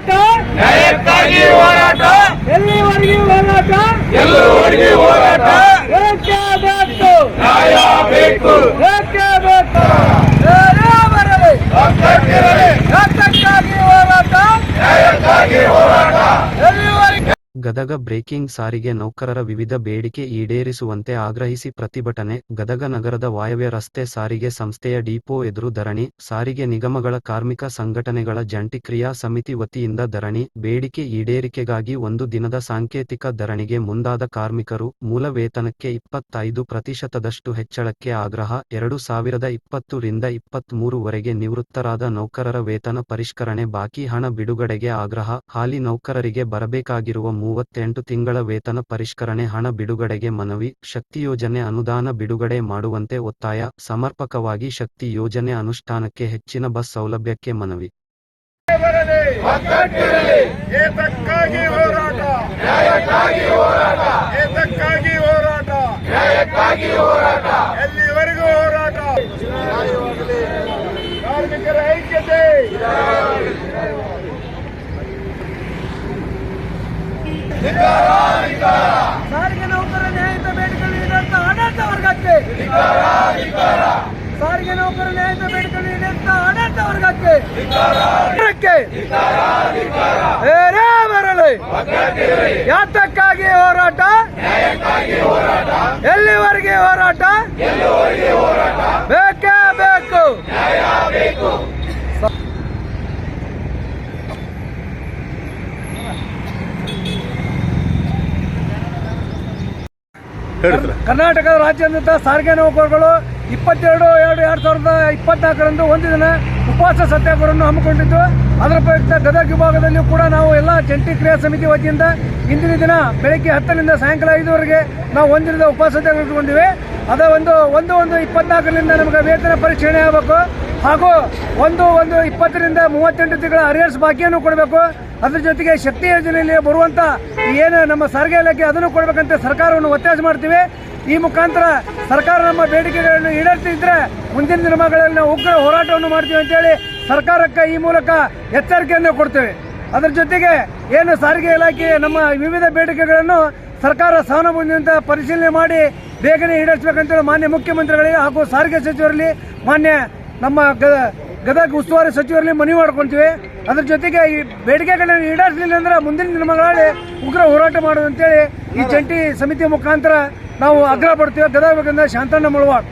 ಹೋರಾಟ. ನ್ಯಾಯಕ್ಕಾಗಿ ಹೋರಾಟ. ಎಲ್ಲಿವರೆಗೂ ಹೋರಾಟ? ಎಲ್ಲರವರೆಗೆ ಹೋರಾಟ ಏಕೆ ಬೇಕು ನ್ಯಾಯ ಬೇಕು ಏಕೆ ಬೇಕು ಏನೇ ಬರಲಿ ಒಗ್ಗಟ್ಟಿರಲಿ ಯಾತಕ್ಕಾಗಿ ಹೋರಾಟ ನ್ಯಾಯಕ್ಕಾಗಿ ಹೋರಾಟ ಎಲ್ಲಿವರೆಗೂ ಗದಗ ಬ್ರೇಕಿಂಗ್ ಸಾರಿಗೆ ನೌಕರರ ವಿವಿಧ ಬೇಡಿಕೆ ಈಡೇರಿಸುವಂತೆ ಆಗ್ರಹಿಸಿ ಪ್ರತಿಭಟನೆ, ಗದಗ ನಗರದ ವಾಯವ್ಯ ರಸ್ತೆ ಸಾರಿಗೆ ಸಂಸ್ಥೆಯ ಡಿಪೋ ಎದುರು ಧರಣಿ, ಸಾರಿಗೆ ನಿಗಮಗಳ ಕಾರ್ಮಿಕ ಸಂಘಟನೆಗಳ ಜಂಟಿ ಕ್ರಿಯಾ ಸಮಿತಿ ವತಿಯಿಂದ ಧರಣಿ, ಬೇಡಿಕೆ ಈಡೇರಿಕೆಗಾಗಿ ಒಂದು ದಿನದ ಸಾಂಕೇತಿಕ ಧರಣಿಗೆ ಮುಂದಾದ ಕಾರ್ಮಿಕರು, ಮೂಲ ವೇತನಕ್ಕೆ ಇಪ್ಪತ್ತೈದು ಪ್ರತಿಶತದಷ್ಟು ಹೆಚ್ಚಳಕ್ಕೆ ಆಗ್ರಹ, ಎರಡು ಸಾವಿರದ ಇಪ್ಪತ್ತು ರಿಂದ ಇಪ್ಪತ್ಮೂರು ವರೆಗೆ ನಿವೃತ್ತರಾದ ನೌಕರರ ವೇತನ ಪರಿಷ್ಕರಣೆ, ಬಾಕಿ ಹಣ ಬಿಡುಗಡೆಗೆ ಆಗ್ರಹ, ಹಾಲಿ ನೌಕರರಿಗೆ ಬರಬೇಕಾಗಿರುವ ಮೂವತ್ತೆಂಟು ತಿಂಗಳ ವೇತನ ಪರಿಷ್ಕರಣೆ, ಹಣ ಬಿಡುಗಡೆಗೆ ಮನವಿ, ಶಕ್ತಿ ಯೋಜನೆ ಅನುದಾನ ಬಿಡುಗಡೆ ಮಾಡುವಂತೆ ಒತ್ತಾಯ, ಸಮರ್ಪಕವಾಗಿ ಶಕ್ತಿ ಯೋಜನೆ ಅನುಷ್ಠಾನಕ್ಕೆ ಹೆಚ್ಚಿನ ಬಸ್ ಸೌಲಭ್ಯಕ್ಕೆ ಮನವಿ. ಹೋರಾಟ ನ್ಯಾಯಕ್ಕಾಗಿ ಹೋರಾಟ ಎಲ್ಲಿವರೆಗೂ ಹೋರಾಟ ಕಾರ್ಮಿಕರ ಐಕ್ಯತೆ ಸಾರಿಗೆ ನೌಕರ ನ್ಯಾಯಿತ ಬೇಡಿಕೆಗಳು ಈಡೇರಿತ ಆಡಳಿತ ವರ್ಗಕ್ಕೆ. ಸಾರಿಗೆ ನೌಕರ ನ್ಯಾಯಿತ ಬೇಡಿಕೆಗಳು ಈಡೇರಿತ ಆಡಳಿತ ವರ್ಗಕ್ಕೆ. ಏನೇ ಬರಲಿ ಯಾತಕ್ಕಾಗಿ ಹೋರಾಟ? ಎಲ್ಲಿವರೆಗೆ ಹೋರಾಟ ಬೇಕೇ ಬೇಕು ಕರ್ನಾಟಕದ ರಾಜ್ಯಾದ್ಯಂತ ಸಾರಿಗೆ ನೌಕರಗಳು ಇಪ್ಪತ್ತೆರಡು, ಎರಡು ಎರಡು ಸಾವಿರದ ಇಪ್ಪತ್ನಾಲ್ಕರಂದು ಒಂದು ದಿನ ಉಪವಾಸ ಸತ್ಯಾಗ್ರಹವನ್ನು ಹಮ್ಮಿಕೊಂಡಿದ್ದು. ಅದರ ಪ್ರಯುಕ್ತ ಗದಗ ವಿಭಾಗದಲ್ಲಿಯೂ ಕೂಡ ನಾವು ಎಲ್ಲ ಜಂಟಿ ಕ್ರಿಯಾ ಸಮಿತಿ ವತಿಯಿಂದ ಇಂದಿನ ದಿನ ಬೆಳಗ್ಗೆ ಹತ್ತರಿಂದ ಸಾಯಂಕಾಲ ಐದುವರೆಗೆ ನಾವು ಒಂದಿನದ ಉಪವಾಸ ಸತ್ಯಾಗ್ರಹ ಇಟ್ಕೊಂಡಿವೆ ಅದ ಒಂದು ಒಂದು ಒಂದು ಇಪ್ಪತ್ನಾಲ್ಕರಿಂದ ನಮಗೆ ವೇತನ ಪರಿಶೀಲನೆ ಆಗಬೇಕು. ಹಾಗೂ ಒಂದು ಒಂದು ಇಪ್ಪತ್ತರಿಂದ ಮೂವತ್ತೆಂಟು ತಿಂಗಳ ಅರಿಯರ್ಸ್ ಬಾಕಿಯನ್ನು ಕೊಡಬೇಕು. ಅದ್ರ ಜೊತೆಗೆ ಶಕ್ತಿ ಯೋಜನೆಯಲ್ಲಿ ಬರುವಂತ ಏನು ನಮ್ಮ ಸಾರಿಗೆ ಇಲಾಖೆ ಅದನ್ನು ಕೊಡಬೇಕಂತ ಸರ್ಕಾರವನ್ನು ಒತ್ತಾಯ ಮಾಡ್ತೀವಿ. ಈ ಮುಖಾಂತರ ಸರ್ಕಾರ ನಮ್ಮ ಬೇಡಿಕೆಗಳನ್ನು ಈಡೇರ್ತಿದ್ರೆ ಮುಂದಿನ ದಿನಗಳಲ್ಲಿ ನಾವು ಉಗ್ರ ಹೋರಾಟವನ್ನು ಮಾಡ್ತೀವಿ ಅಂತೇಳಿ ಸರ್ಕಾರಕ್ಕೆ ಈ ಮೂಲಕ ಎಚ್ಚರಿಕೆಯನ್ನು ಕೊಡ್ತೇವೆ. ಅದರ ಜೊತೆಗೆ ಏನು ಸಾರಿಗೆ ಇಲಾಖೆ ನಮ್ಮ ವಿವಿಧ ಬೇಡಿಕೆಗಳನ್ನು ಸರ್ಕಾರ ಸಹಾನುಭೂತಿಯಿಂದ ಪರಿಶೀಲನೆ ಮಾಡಿ ಬೇಗನೆ ಈಡೇರಿಸಬೇಕಂತೇಳಿ ಮಾನ್ಯ ಮುಖ್ಯಮಂತ್ರಿಗಳಿಗೆ ಹಾಗೂ ಸಾರಿಗೆ ಸಚಿವರಲ್ಲಿ ಮಾನ್ಯ ನಮ್ಮ ಗದಗ ಉಸ್ತುವಾರಿ ಸಚಿವರಲ್ಲಿ ಮನವಿ ಮಾಡ್ಕೊಂತೀವಿ. ಅದ್ರ ಜೊತೆಗೆ ಈ ಬೇಡಿಕೆಗಳನ್ನು ಈಡೇರಿಸಲಿಲ್ಲ ಅಂದ್ರೆ ಮುಂದಿನ ದಿನಗಳಲ್ಲಿ ಉಗ್ರ ಹೋರಾಟ ಮಾಡೋದು ಅಂತೇಳಿ ಈ ಜಂಟಿ ಸಮಿತಿ ಮುಖಾಂತರ ನಾವು ಆಗ್ರಹ ಪಡ್ತೀವಿ. ಗದಗ ಶಾಂತಣ್ಣ ಮುಳವಾಡ್